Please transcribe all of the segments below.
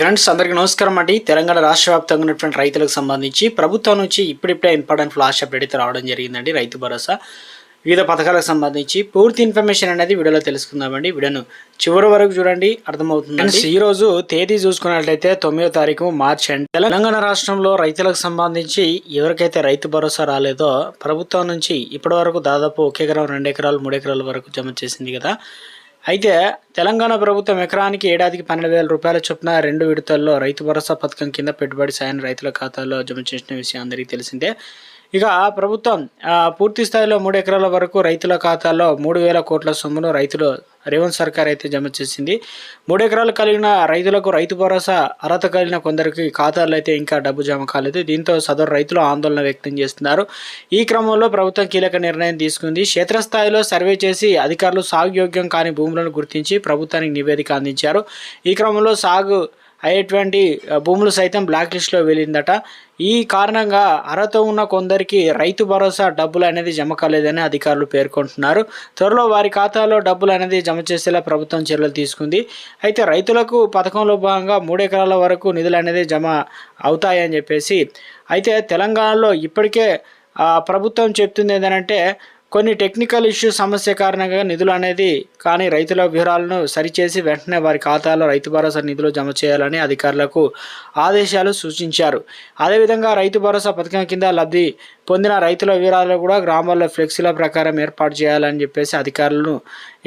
Friends అందరికీ నమస్కారం అండి. తెలంగాణ రాష్ట్ర వ్యాప్తంగా ఉన్నటువంటి రైతులకు సంబంధించి ప్రభుత్వం నుంచి ఇప్పుడిప్పుడే ఇంపార్టెంట్ ఫ్లాష్ అప్డేట్ అయితే రావడం జరిగిందండి రైతు భరోసా. వివిధ పథకాలకు సంబంధించి పూర్తి ఇన్ఫర్మేషన్ అనేది వీడియోలో తెలుసుకుందామండి. వీడియోను చివరి వరకు చూడండి అర్థమవుతుంది ఈ రోజు తేదీ చూసుకున్నట్లయితే తొమ్మిదో తారీఖు మార్చ్ అండ్. తెలంగాణ రాష్ట్రంలో రైతులకు సంబంధించి ఎవరికైతే రైతు భరోసా రాలేదో ప్రభుత్వం నుంచి ఇప్పటి వరకు దాదాపు ఒక ఎకరం రెండు ఎకరాలు మూడు ఎకరాల వరకు జమ చేసింది కదా. అయితే తెలంగాణ ప్రభుత్వం ఎకరానికి ఏడాదికి పన్నెండు వేల రూపాయల చొప్పున రెండు విడతల్లో రైతు భరోసా పథకం కింద పెట్టుబడి సాయాన్ని రైతుల ఖాతాల్లో జమ చేసిన విషయం అందరికీ తెలిసిందే. ఇక ప్రభుత్వం పూర్తి స్థాయిలో మూడు ఎకరాల వరకు రైతుల ఖాతాలో మూడు వేల కోట్ల సొమ్మును రైతులు రేవంత్ సర్కార్ అయితే జమ చేసింది. మూడు ఎకరాలు కలిగిన రైతులకు రైతు భరోసా అర్హత కలిగిన కొందరికి ఖాతాల్లో అయితే ఇంకా డబ్బు జమ కాలేదు. దీంతో సదరు రైతులు ఆందోళన వ్యక్తం చేస్తున్నారు. ఈ క్రమంలో ప్రభుత్వం కీలక నిర్ణయం తీసుకుంది. క్షేత్రస్థాయిలో సర్వే చేసి అధికారులు సాగు యోగ్యం కాని భూములను గుర్తించి ప్రభుత్వానికి నివేదిక అందించారు. ఈ క్రమంలో సాగు అయ్యేటువంటి భూములు సైతం బ్లాక్ లిస్ట్లో వెళ్ళిందట ఈ కారణంగా అర్హత ఉన్న కొందరికి రైతు భరోసా డబ్బులు అనేది జమ కాలేదని అధికారులు పేర్కొంటున్నారు. త్వరలో వారి ఖాతాలో డబ్బులు అనేది జమ చేసేలా ప్రభుత్వం చర్యలు తీసుకుంది. అయితే రైతులకు పథకంలో భాగంగా మూడెకరాల వరకు నిధులు అనేది జమ అవుతాయని చెప్పేసి అయితే తెలంగాణలో ఇప్పటికే ప్రభుత్వం చెప్తుంది ఏంటంటే కొన్ని టెక్నికల్ ఇష్యూ సమస్య కారణంగా నిధులు అనేది కానీ రైతుల వివరాలను సరిచేసి వెంటనే వారి ఖాతాలో రైతు భరోసా నిధులు జమ చేయాలని అధికారులకు ఆదేశాలు సూచించారు. అదేవిధంగా రైతు భరోసా పథకం కింద లబ్ధి పొందిన రైతుల వివరాలు కూడా గ్రామాల్లో ఫ్లెక్సీల ప్రకారం ఏర్పాటు చేయాలని చెప్పేసి అధికారులను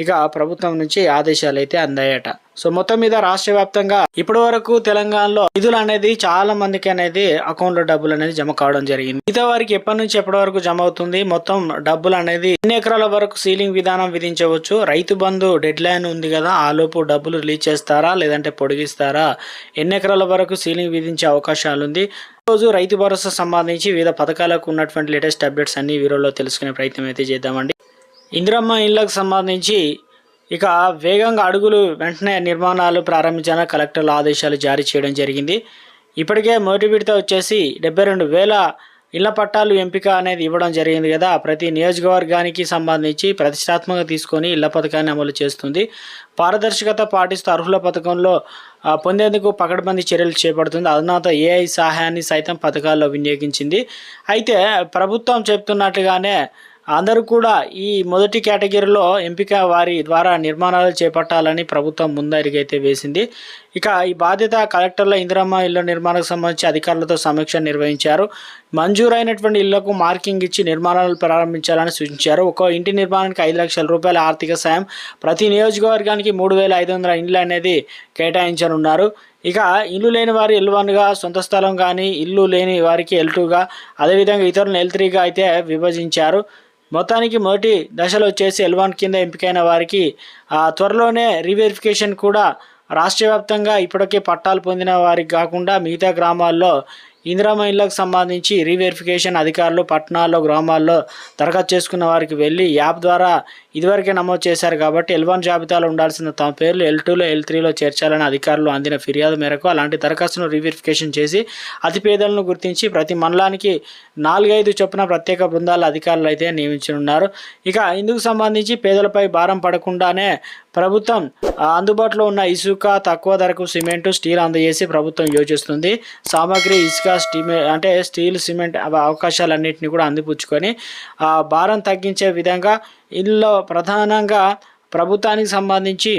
ఇక ప్రభుత్వం నుంచి ఆదేశాలు అయితే అందాయట. సో మొత్తం మీద రాష్ట్ర వ్యాప్తంగా ఇప్పటి వరకు తెలంగాణలో నిధులు అనేది చాలా మందికి అనేది అకౌంట్లో డబ్బులు అనేది జమ కావడం జరిగింది. మిగతా వారికి ఎప్పటి నుంచి ఎప్పటి వరకు జమ అవుతుంది? మొత్తం డబ్బులు అనేది ఎన్ని ఎకరాల వరకు సీలింగ్ విధానం విధించవచ్చు? రైతు బంధు డెడ్ లైన్ ఉంది కదా ఆ లోపు డబ్బులు రిలీజ్ చేస్తారా? లేదంటే పొడిగిస్తారా? ఎన్ని ఎకరాల వరకు సీలింగ్ విధించే అవకాశాలు ఉంది? రోజు రైతు భరోసా సంబంధించి వివిధ పథకాలకు ఉన్నటువంటి లేటెస్ట్ అప్డేట్స్ అన్ని వీడియోలో తెలుసుకునే ప్రయత్నం అయితే చేద్దామండి. ఇందిరమ్మ ఇళ్ళకు సంబంధించి ఇక వేగంగా అడుగులు వెంటనే నిర్మాణాలు ప్రారంభించాలని కలెక్టర్ల ఆదేశాలు జారీ చేయడం జరిగింది. ఇప్పటికే మొదటి విడత వచ్చేసి డెబ్బై రెండు వేల ఇళ్ళ పట్టాలు ఎంపిక అనేది ఇవ్వడం జరిగింది కదా. ప్రతి నియోజకవర్గానికి సంబంధించి ప్రతిష్టాత్మకంగా తీసుకొని ఇళ్ళ పథకాన్ని అమలు చేస్తుంది. పారదర్శకత పాటిస్తూ అర్హుల పథకంలో పొందేందుకు పకడ్బందీ చర్యలు చేపడుతుంది. అధునాత ఏఐ సహాయాన్ని సైతం పథకాల్లో వినియోగించింది. అయితే ప్రభుత్వం చెప్తున్నట్టుగానే అందరూ కూడా ఈ మొదటి కేటగిరీలో ఎంపిక వారి ద్వారా నిర్మాణాలు చేపట్టాలని ప్రభుత్వం ముందరిగైతే వేసింది. ఇక ఈ బాధ్యత కలెక్టర్ల ఇందిరమ్మ ఇళ్ళ నిర్మాణకు సంబంధించి అధికారులతో సమీక్ష నిర్వహించారు. మంజూరైనటువంటి ఇళ్ళకు మార్కింగ్ ఇచ్చి నిర్మాణాలు ప్రారంభించాలని సూచించారు. ఒక ఇంటి నిర్మాణానికి ఐదు లక్షల రూపాయల ఆర్థిక సాయం ప్రతి నియోజకవర్గానికి మూడు వేల ఐదు వందల ఇండ్లు అనేది కేటాయించనున్నారు. ఇక ఇల్లు లేని వారు ఎల్ వన్గా సొంత స్థలం కానీ ఇల్లు లేని వారికి ఎల్ టూగా అదేవిధంగా ఇతరులను ఎల్ త్రీగా అయితే విభజించారు. మొత్తానికి మొదటి దశలో వచ్చేసి ఎల్వాన్ కింద ఎంపికైన వారికి ఆ, త్వరలోనే రీవెరిఫికేషన్ కూడా రాష్ట్ర వ్యాప్తంగా ఇప్పటికే పట్టాలు పొందిన వారికి కాకుండా మిగతా గ్రామాల్లో ఇందిరా మహిళలకు సంబంధించి రీవెరిఫికేషన్ అధికారులు పట్టణాల్లో గ్రామాల్లో దరఖాస్తు చేసుకున్న వారికి వెళ్ళి యాప్ ద్వారా ఇదివరకే నమోదు చేశారు కాబట్టి ఎల్ వన్ జాబితాలో ఉండాల్సిన తమ పేర్లు ఎల్ టూలో ఎల్ త్రీలో చేర్చాలని అధికారులు అందిన ఫిర్యాదు మేరకు అలాంటి దరఖాస్తును రీవెరిఫికేషన్ చేసి అతి పేదలను గుర్తించి ప్రతి మండలానికి నాలుగైదు చొప్పున ప్రత్యేక బృందాల అధికారులు అయితే నియమించనున్నారు. ఇక ఇందుకు సంబంధించి పేదలపై భారం పడకుండానే ప్రభుత్వం అందుబాటులో ఉన్న ఇసుక తక్కువ ధరకు సిమెంట్ స్టీల్ అందజేసి ప్రభుత్వం యోచిస్తుంది. సామాగ్రి ఇసుక స్టీమ్ అంటే స్టీల్ సిమెంట్ అవకాశాలన్నింటినీ కూడా అందిపుచ్చుకొని ఆ భారం తగ్గించే విధంగా ఇందులో ప్రధానంగా ప్రభుత్వానికి సంబంధించి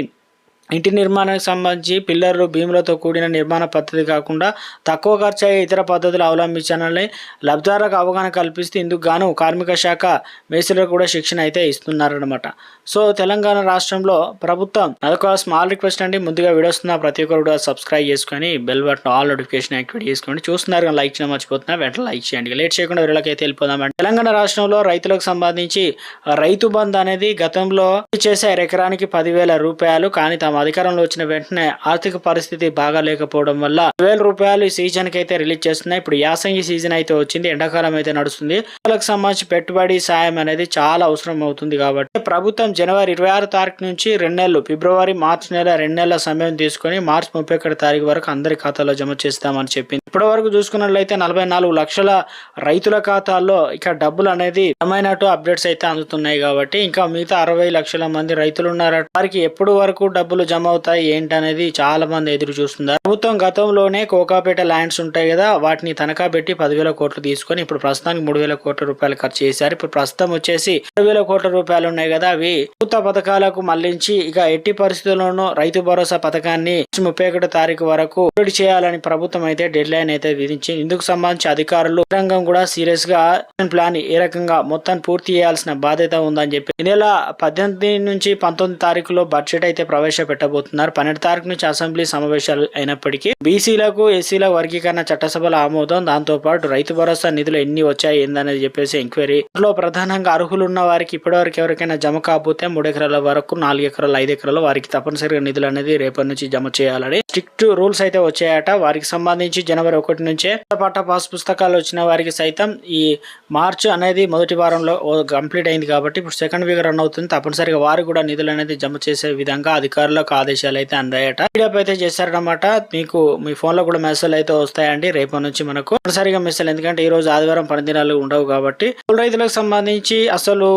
ఇంటి నిర్మాణానికి సంబంధించి పిల్లర్లు భీములతో కూడిన నిర్మాణ పద్ధతి కాకుండా తక్కువ ఖర్చు అయ్యే ఇతర పద్ధతులు అవలంబించాలని లబ్ధిదారులకు అవగాహన కల్పిస్తూ ఇందుకు గాను కార్మిక శాఖ మేస్త్రులకు కూడా శిక్షణ అయితే ఇస్తున్నారనమాట సో తెలంగాణ రాష్ట్రంలో ప్రభుత్వం అదొక స్మాల్ రిక్వెస్ట్ అండి. ముందుగా వీడియోస్ ప్రతి ఒక్కరు కూడా సబ్స్క్రైబ్ చేసుకొని bell button all notification activate చేసుకోండి. చూస్తున్నారు కానీ లైక్ చేయడం మర్చిపోతున్నా వెంటనే లైక్ చేయండి. లేట్ చేయకుండా వీళ్ళకైతే వెళ్ళిపోదామండి. తెలంగాణ రాష్ట్రంలో రైతులకు సంబంధించి రైతు బంద్ అనేది గతంలో చేసే ఎకరానికి పదివేల రూపాయలు కానీ తమ అధికారంలో వచ్చిన వెంటనే ఆర్థిక పరిస్థితి బాగా లేకపోవడం వల్ల వేల రూపాయలు ఈ సీజన్ అయితే రిలీజ్ చేస్తున్నాయి. ఇప్పుడు యాసంగి సీజన్ అయితే వచ్చింది. ఎండాకాలం అయితే నడుస్తుంది. వాళ్ళకి సంబంధించి పెట్టుబడి సాయం అనేది చాలా అవసరం అవుతుంది కాబట్టి ప్రభుత్వం జనవరి ఇరవై ఆరు తారీఖు నుంచి రెండు నెలలు ఫిబ్రవరి మార్చి నెల రెండు నెలల సమయం తీసుకొని మార్చి ముప్పై ఒకటి తారీఖు వరకు అందరి ఖాతాలో జమ చేస్తామని చెప్పింది. ఇప్పటి వరకు చూసుకున్నట్లయితే నలభై నాలుగు లక్షల రైతుల ఖాతాల్లో ఇక డబ్బులు అనేది జమైనట్టు అప్డేట్స్ అయితే అందుతున్నాయి కాబట్టి ఇంకా మిగతా అరవై లక్షల మంది రైతులు ఉన్నారట. వారికి ఎప్పుడు వరకు డబ్బులు జమ అవుతాయి ఏంటి అనేది చాలా మంది ఎదురు చూస్తున్నారు. ప్రభుత్వం గతంలోనే కోకాపేట ల్యాండ్స్ ఉంటాయి కదా వాటిని తనఖా పెట్టి పదివేల కోట్లు తీసుకొని ఇప్పుడు ప్రస్తుతానికి మూడు వేల కోట్ల రూపాయలు ఖర్చు చేశారు. ఇప్పుడు ప్రస్తుతం వచ్చేసి మూడు వేల కోట్ల రూపాయలు ఉన్నాయి కదా అవి ప్రభుత్వ పథకాలకు మళ్ళించి ఇక ఎట్టి పరిస్థితుల్లోనూ రైతు భరోసా పథకాన్ని ముప్పై ఒకటో తారీఖు వరకు అప్లోడ్ చేయాలని ప్రభుత్వం అయితే డెడ్ లైన్ అయితే విధించింది. ఇందుకు సంబంధించి అధికారులు రంగం కూడా సీరియస్గా ప్లాన్ ఏ రకంగా మొత్తం పూర్తి చేయాల్సిన బాధ్యత ఉందని చెప్పి ఈ నెల పద్దెనిమిది నుంచి పంతొమ్మిది తారీఖులో బడ్జెట్ అయితే ప్రవేశపెట్టారు. పెట్టబోతున్నారు. పన్నెండు తారీఖు నుంచి అసెంబ్లీ సమావేశాలు అయినప్పటికీ బీసీలకు ఎస్సీల వర్గీకరణ చట్టసభల ఆమోదం దాంతో పాటు రైతు భరోసా నిధులు ఎన్ని వచ్చాయి ఏందనేది చెప్పేసి ఎంక్వైరీ. లో ప్రధానంగా అర్హులు ఉన్న వారికి ఇప్పటివరకు ఎవరికైనా జమ కాకపోతే మూడు ఎకరాల వరకు నాలుగు ఎకరాలు ఐదు ఎకరాలు వారికి తప్పనిసరిగా నిధులు అనేది రేపటి నుంచి జమ చేయాలని. స్ట్రిక్ట్ రూల్స్ అయితే వచ్చాయట. వారికి సంబంధించి జనవరి ఒకటి నుంచే పాఠ పాస్ పుస్తకాలు వచ్చిన వారికి సైతం ఈ మార్చ్ అనేది మొదటి వారంలో కంప్లీట్ అయింది కాబట్టి ఇప్పుడు సెకండ్ వీక్ రన్ అవుతుంది. తప్పనిసరిగా వారు కూడా నిధులు అనేది జమ చేసే విధంగా అధికారులకు ఆదేశాలు అయితే అందాయట. పీడిఎఫ్ అయితే చేశారనమాట మీకు మీ ఫోన్లో కూడా మెసేజ్ అయితే వస్తాయండి రేపటి నుంచి మనకు. సరిగా మెసేజ్ ఎందుకంటే ఈ రోజు ఆదివారం పని దినాలు ఉండవు కాబట్టి. కౌలు రైతులకు సంబంధించి అసలు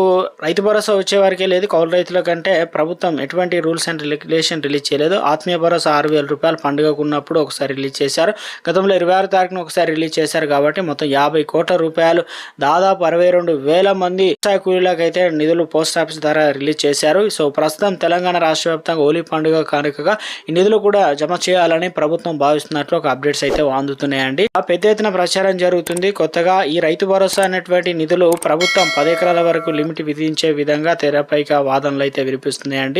రైతు భరోసా వచ్చే వారికే లేదు. కౌలు రైతుల కంటే ప్రభుత్వం ఎటువంటి రూల్స్ అండ్ రెగ్యులేషన్ రిలీజ్ చేయలేదు. ఆత్మీయ భరోసా ఆరు వేల రూపాయలు పండుగకు ఉన్నప్పుడు ఒకసారి రిలీజ్ చేశారు. గతంలో ఇరవై ఆరు తారీఖున ఒకసారి రిలీజ్ చేశారు కాబట్టి మొత్తం యాభై కోట్ల రూపాయలు దాదాపు అరవై రెండు వేల మంది వ్యవసాయ కూలీలకు అయితే నిధులు పోస్ట్ ఆఫీస్ ద్వారా రిలీజ్ చేశారు. సో ప్రస్తుతం తెలంగాణ రాష్ట్ర వ్యాప్తంగా హోలీ పండుగ కానుకగా ఈ నిధులు కూడా జమ చేయాలని ప్రభుత్వం భావిస్తున్నట్లు ఒక అప్డేట్స్ అయితే అందుతున్నాయండి. ఆ పెద్ద ఎత్తున ప్రచారం జరుగుతుంది. కొత్తగా ఈ రైతు భరోసా అనేటువంటి నిధులు ప్రభుత్వం పది ఎకరాల వరకు లిమిట్ విధించే విధంగా తెరపైగా వాదనలు అయితే వినిపిస్తున్నాయండి.